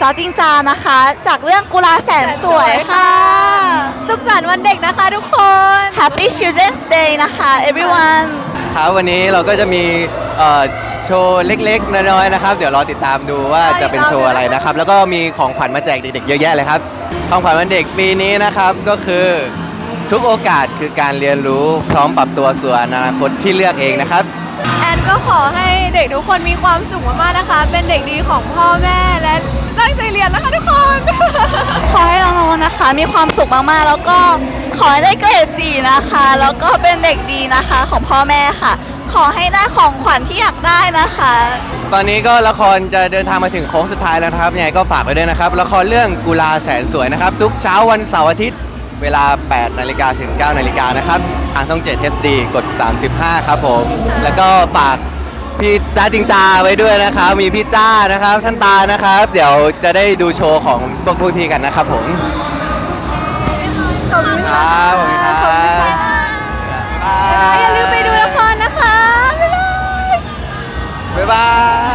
จ้าจิงจานะคะ จากเรื่องกุลาแสนสวยค่ะ สุขสันต์วันเด็กนะคะทุกคน Happy Children's Day นะคะ everyone ครับวันนี้เราก็จะมีเอ่อโชว์เล็กๆ น้อยๆนะครับ เดี๋ยวรอติดตามดูว่าจะเป็นโชว์อะไรนะครับ แล้วก็มีของขวัญมาแจกเด็กๆเยอะแยะเลยครับ ของขวัญวันเด็กปีนี้นะครับก็คือทุกโอกาสคือการเรียนรู้พร้อมปรับตัวสู่อนาคตที่เลือกเองนะครับ แอนก็ขอให้เด็กทุกคนมีความสุขมากๆนะคะ เป็นเด็กดีของพ่อแม่และตั้ งใจเรียนนะคะทุกคน ขอให้น้องๆนะคะ มีความสุขมากๆ แล้วก็ขอให้ได้เกรดสี่นะคะ แล้วก็เป็นเด็กดีนะคะของพ่อแม่ค่ะ ขอให้ได้ของขวัญที่อยากได้นะคะ ตอนนี้ก็ละครจะเดินทางมาถึงโค้งสุดท้ายแล้วนะครับยังไงก็ฝากไว้ด้วยนะครับ ละครเรื่องกุลาแสนสวยนะครับ ทุกเช้าวันเสาร์อาทิตย์ เวลา 8 นาฬิกาถึง 9 นาฬิกานะครับ ทางต้อง 7 HD กด 35 ครับผม แล้วก็ฝาก พี่จ้าจิงจาไว้ด้วยนะครับ มีพี่จ้านะครับ ท่านตานะครับ เดี๋ยวจะได้ดูโชว์ของพวกพี่กันนะครับผมขอบคุณคค่ะรับผมครับบ๊ายบายอย่าลืมไปดูละครนะคะ บ๊ายบายบ๊ายบาย